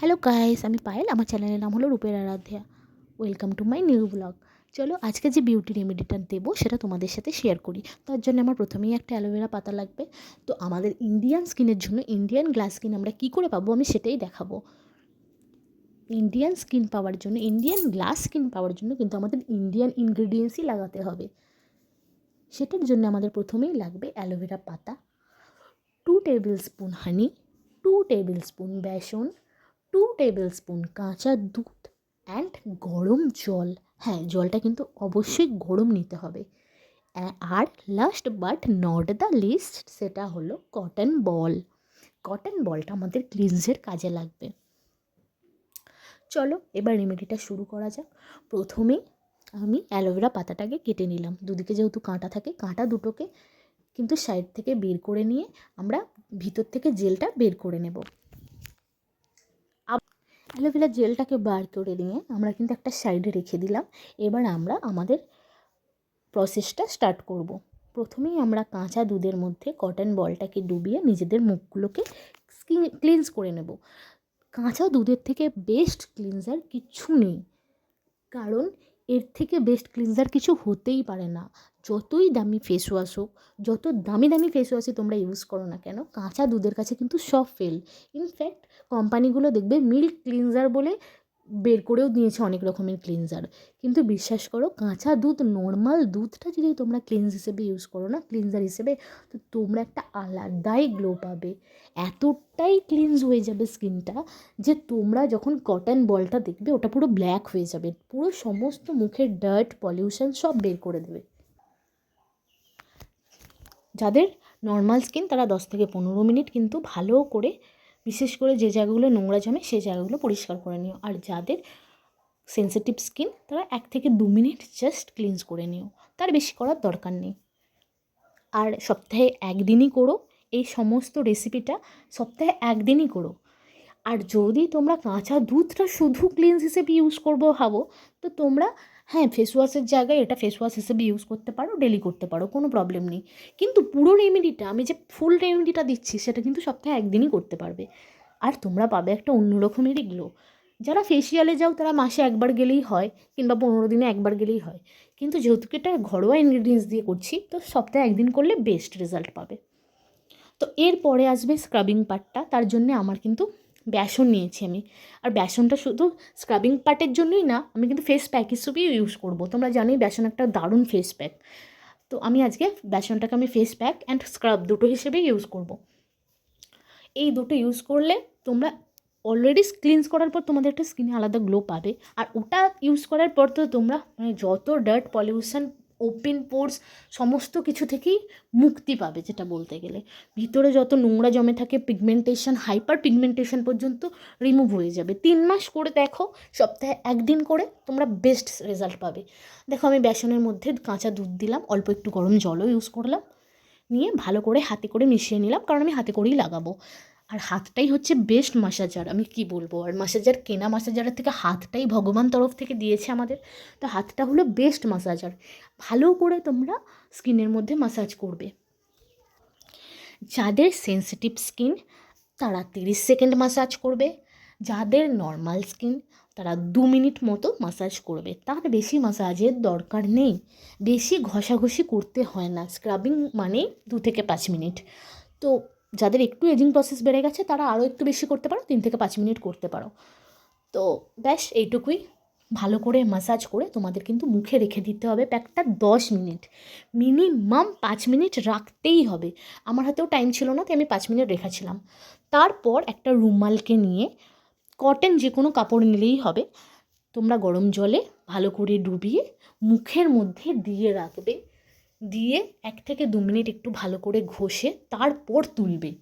Hello guys আমি পায়েল, আমার চ্যানেলের নাম হলো রূপের Aradhya. Welcome to my new blog চলো, আজকে যে বিউটি রেমেডিটা দেবো, সেটা তোমাদের সাথে শেয়ার করি। তার জন্য আমার প্রথমেই একটা অ্যালোভেরা পাতা লাগবে। তো আমাদের ইন্ডিয়ান স্কিনের জন্য ইন্ডিয়ান গ্লাস স্কিন আমরা কী করে পাবো, আমি সেটাই দেখাবো। ইন্ডিয়ান স্কিন পাওয়ার জন্য ইন্ডিয়ান গ্লাস স্কিন পাওয়ার জন্য কিন্তু আমাদের ইন্ডিয়ান ইনগ্রিডিয়েন্টসই লাগাতে হবে। সেটার জন্য আমাদের প্রথমেই লাগবে অ্যালোভেরা পাতা। Two tablespoon honey two tablespoon besan two tablespoon কাঁচা দুধ অ্যান্ড গরম জল। হ্যাঁ জলটা কিন্তু অবশ্যই গরম নিতে হবে। আর last but not the least সেটা হলো কটন বল কটন বলটা আমাদের ক্লিনজের কাজে লাগবে। চলো, এবার রেমেডিটা শুরু করা যাক। প্রথমেই আমি অ্যালোভেরা পাতাটাকে কেটে নিলাম। দুদিকে যেহেতু কাঁটা থাকে, কাঁটা দুটোকে কিন্তু সাইড থেকে বের করে নিয়ে আমরা ভিতর থেকে জেলটা বের করে নেব। অ্যালোভেরা জেলটাকে বার করে নিয়ে আমরা কিন্তু একটা সাইডে রেখে দিলাম। এবার আমরা আমাদের প্রসেসটা স্টার্ট করব। প্রথমেই আমরা কাঁচা দুধের মধ্যে কটন বলটাকে ডুবিয়ে নিজেদের মুখগুলোকে ক্লিনজ করে নেব। কাঁচা দুধের থেকে বেস্ট ক্লিনজার কিচ্ছু নেই। কারণ এর থেকে বেস্ট ক্লিনজার কিছু হতেই পারে না। যতই দামি ফেস ওয়াশ হোক, যত দামি দামি ফেস ওয়াশই তোমরা ইউজ করো না কেন, কাঁচা দুধের কাছে কিন্তু সব ফেল ইনফ্যাক্ট কোম্পানিগুলো দেখবে মিল্ক ক্লিনজার বলে বের করেও দিয়েছে অনেক রকমের ক্লিনজার কিন্তু বিশ্বাস করো, কাঁচা দুধ নর্মাল দুধটা যদি তোমরা ক্লিনজ হিসেবে ইউজ করো না ক্লিনজার হিসেবে, তো তোমরা একটা আলাদাই গ্লো পাবে। এতটাই ক্লিনজ হয়ে যাবে স্কিনটা যে তোমরা যখন কটন বলটা দেখবে, ওটা পুরো ব্ল্যাক হয়ে যাবে। পুরো সমস্ত মুখের ডার্ট পলিউশন সব বের করে দেবে। যাদের নর্মাল স্কিন তারা দশ থেকে পনেরো মিনিট কিন্তু ভালো করে, বিশেষ করে যে জায়গাগুলো নোংরা জমে সেই জায়গাগুলো পরিষ্কার করে নিও। আর যাদের সেন্সিটিভ স্কিন তারা এক থেকে দু মিনিট জাস্ট ক্লিনস করে নিও। তার বেশি করার দরকার নেই। আর সপ্তাহে একদিনই করো, এই সমস্ত রেসিপিটা সপ্তাহে একদিনই করো। আর যদি তোমরা কাঁচা দুধটা শুধু ক্লিনস হিসেবে ইউজ করব ভাবো, তো তোমরা হ্যাঁ ফেস ওয়াশের জায়গায় এটা ফেস ওয়াশ হিসেবে ইউজ করতে পারো ডেলি করতে পারো, কোনো প্রবলেম নেই। কিন্তু পুরো রেমেডিটা আমি যে ফুল রেমেডিটা দিচ্ছি, সেটা কিন্তু সপ্তাহে একদিনই করতে পারবে। আর তোমরা পাবে একটা অন্য রকমেরই গ্লো যারা ফেসিয়ালে যাও, তারা মাসে একবার গেলেই হয়, কিংবা পনেরো দিনে একবার গেলেই হয়। কিন্তু যেহেতু এটা ঘরোয়া ইনগ্রিডিয়েন্টস দিয়ে করছি, তো সপ্তাহে একদিন করলে বেস্ট রেজাল্ট পাবে। তো এরপরে আসবে স্ক্রাবিং পার্টটা তার জন্যে আমার কিন্তু বেসন নিয়েছি আমি। আর বেসনটা শুধু স্ক্রাবিং পার্টের জন্যই না, আমি কিন্তু ফেস প্যাক হিসেবেই ইউজ করব। তোমরা জানোই বেসন একটা দারুণ ফেস প্যাক তো আমি আজকে বেসনটাকে আমি ফেস প্যাক অ্যান্ড স্ক্রাব দুটো হিসেবেই ইউজ করব। এই দুটো ইউজ করলে তোমরা অলরেডি ক্লিনস করার পর তোমাদের একটা স্কিনে আলাদা গ্লো পাবে। আর ওটা ইউজ করার পর তো তোমরা মানে যত ডার্ট পলিউশন ওপেন পোর্স সমস্ত কিছু থেকেই মুক্তি পাবে যেটা বলতে গেলে। ভিতরে যত নোংরা জমে থাকে পিগমেন্টেশন হাইপার পিগমেন্টেশন পর্যন্ত রিমুভ হয়ে যাবে। তিন মাস করে দেখো, সপ্তাহে একদিন করে তোমরা বেস্ট রেজাল্ট পাবে। দেখো আমি বেসনের মধ্যে কাঁচা দুধ দিলাম, অল্প একটু গরম জলও ইউজ করলাম। নিয়ে ভালো করে হাতে করে মিশিয়ে নিলাম, কারণ আমি হাতে করেই লাগাবো। আর হাতটাই হচ্ছে বেস্ট মাসাজার আমি কি বলব? আর মাসাজার কেনা মাসাজারের থেকে হাতটাই ভগবান তরফ থেকে দিয়েছে আমাদের। তো হাতটা হলো বেস্ট মাসাজার ভালো করে তোমরা স্কিনের মধ্যে মাসাজ করবে। যাদের সেন্সিটিভ স্কিন তারা তিরিশ সেকেন্ড মাসাজ করবে। যাদের নর্মাল স্কিন তারা দু মিনিট মতো মাসাজ করবে। তার বেশি মাসাজের দরকার নেই। বেশি ঘষাঘষি করতে হয় না। স্ক্রাবিং মানে দু থেকে পাঁচ মিনিট তো যাদের একটু এজিং প্রসেস বেড়ে গেছে, তারা আরও একটু বেশি করতে পারো, তিন থেকে পাঁচ মিনিট করতে পারো। তো ব্যাস, এইটুকুই। ভালো করে মাসাজ করে তোমাদের কিন্তু মুখে রেখে দিতে হবে প্যাকটা দশ মিনিট। মিনিমাম পাঁচ মিনিট রাখতেই হবে। আমার হাতেও টাইম ছিল না, তাই আমি পাঁচ মিনিট রেখেছিলাম। তারপর একটা রুমালকে নিয়ে কটন যে কোনো কাপড় নিলেই হবে, তোমরা গরম জলে ভালো করে ডুবিয়ে মুখের মধ্যে দিয়ে রাখবে। দিয়ে এক থেকে দু মিনিট একটু ভালো করে ঘষে তারপর তুলবে।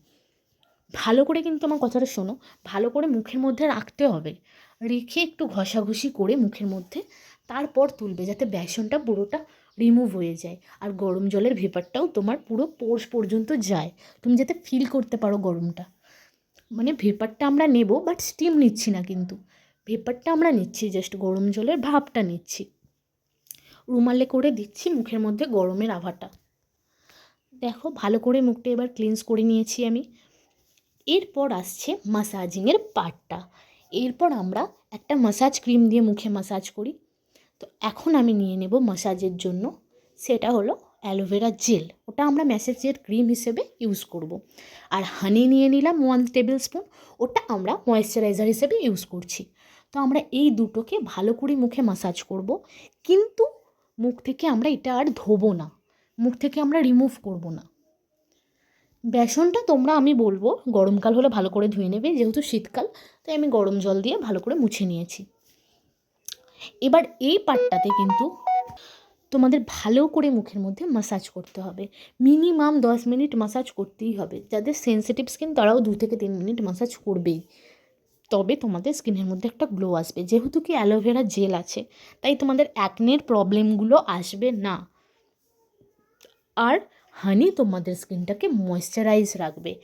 ভালো করে কিন্তু আমার কথাটা শোনো, ভালো করে মুখের মধ্যে রাখতে হবে। রেখে একটু ঘষাঘষি করে মুখের মধ্যে তারপর তুলবে যাতে বেসনটা পুরোটা রিমুভ হয়ে যায় আর গরম জলের ভেপারটাও তোমার পুরো পোর্স পর্যন্ত যায়। তুমি যাতে ফিল করতে পারো গরমটা। মানে ভেপারটা আমরা নেব বাট স্টিম নিচ্ছি না কিন্তু। ভেপারটা আমরা নিচ্ছি জাস্ট গরম জলের ভাবটা নিচ্ছি। রুমালে করে দিচ্ছি মুখের মধ্যে গরমের আভাটা। দেখো, ভালো করে মুখটা এবার ক্লিনস করে নিয়েছি আমি। এরপর আসছে মাসাজিংয়ের পার্টটা এরপর আমরা একটা মাসাজ ক্রিম দিয়ে মুখে মাসাজ করি। তো এখন আমি নিয়ে নেব মাসাজের জন্য। সেটা হলো অ্যালোভেরা জেল ওটা আমরা ম্যাসেজের ক্রিম হিসেবে ইউজ করব। আর হানি নিয়ে নিলাম ওয়ান টেবিল স্পুন ওটা আমরা ময়েশ্চারাইজার হিসেবে ইউজ করছি। তো আমরা এই দুটোকে ভালো করে মুখে মাসাজ করব। কিন্তু মুখ থেকে আমরা এটা আর ধোবো না। মুখ থেকে আমরা রিমুভ করব না। বেসনটা তোমরা, আমি বলব, গরমকাল হলে ভালো করে ধুয়ে নেবে, যেহেতু শীতকাল, তাই আমি গরম জল দিয়ে ভালো করে মুছে নিয়েছি। এবার এই পার্টটাতে কিন্তু তোমাদের ভালো করে মুখের মধ্যে মাসাজ করতে হবে। মিনিমাম দশ মিনিট মাসাজ করতেই হবে। যাদের সেন্সিটিভ স্কিন তারাও দু থেকে তিন মিনিট মাসাজ করবেই। তবে তোমাদের স্কিনের মধ্যে একটা গ্লো আসবে। যেহেতু কি অ্যালোভেরা জেল আছে, তাই তোমাদের অ্যাকনের প্রবলেমগুলো আসবে না। আর হানি তোমাদের স্কিনটাকে ময়েশ্চারাইজ রাখবে।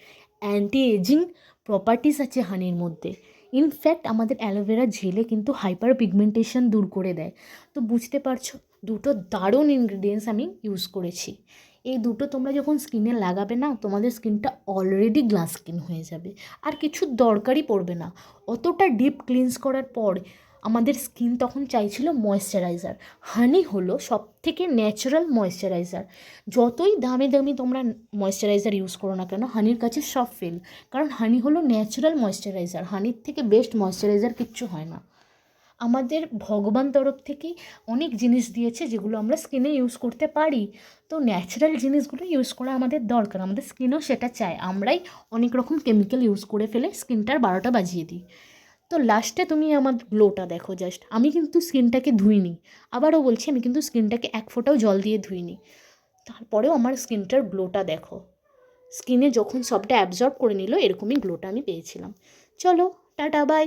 অ্যান্টি এজিং প্রপার্টিস আছে হানির মধ্যে। ইনফ্যাক্ট আমাদের অ্যালোভেরা জেলে কিন্তু হাইপার পিগমেন্টেশন দূর করে দেয়। তো বুঝতে পারছ, দুটো দারুণ ইনগ্রিডিয়েন্টস আমি ইউজ করেছি। এই দুটো তোমরা যখন স্কিনে লাগাবে না, তোমাদের স্কিনটা অলরেডি গ্লাস স্কিন হয়ে যাবে। আর কিছু দরকারই পড়বে না। অতটা ডিপ ক্লিনস করার পর আমাদের স্কিন তখন চাইছিল ময়েশ্চারাইজার হানি হলো সব থেকে ন্যাচারাল ময়েশ্চারাইজার যতই দামি দামি তোমরা ময়েশ্চারাইজার ইউজ করো না কেন হানির কাছে সব ফেল কারণ হানি হলো ন্যাচারাল ময়েশ্চারাইজার হানির থেকে বেস্ট ময়েশ্চারাইজার কিচ্ছু হয় না। আমাদের ভগবান তরফ থেকে অনেক জিনিস দিয়েছে যেগুলো আমরা স্কিনে ইউজ করতে পারি। তো ন্যাচারাল জিনিসগুলো ইউজ করা আমাদের দরকার। আমাদের স্কিনও সেটা চায়। আমরাই অনেক রকম কেমিক্যাল ইউজ করে ফেলে স্কিনটার বারোটা বাজিয়ে দিই। তো লাস্টে তুমি আমার গ্লোটা দেখো জাস্ট আমি কিন্তু স্কিনটাকে ধুইনি। আবারও বলছি, আমি কিন্তু স্কিনটাকে এক ফোঁটাও জল দিয়ে ধুইনি। তারপরেও আমার স্কিনটার গ্লোটা দেখো। স্কিনে যখন সবটা অ্যাবজর্ব করে নিল, এরকমই গ্লোটা আমি পেয়েছিলাম। চলো, টাটা বাই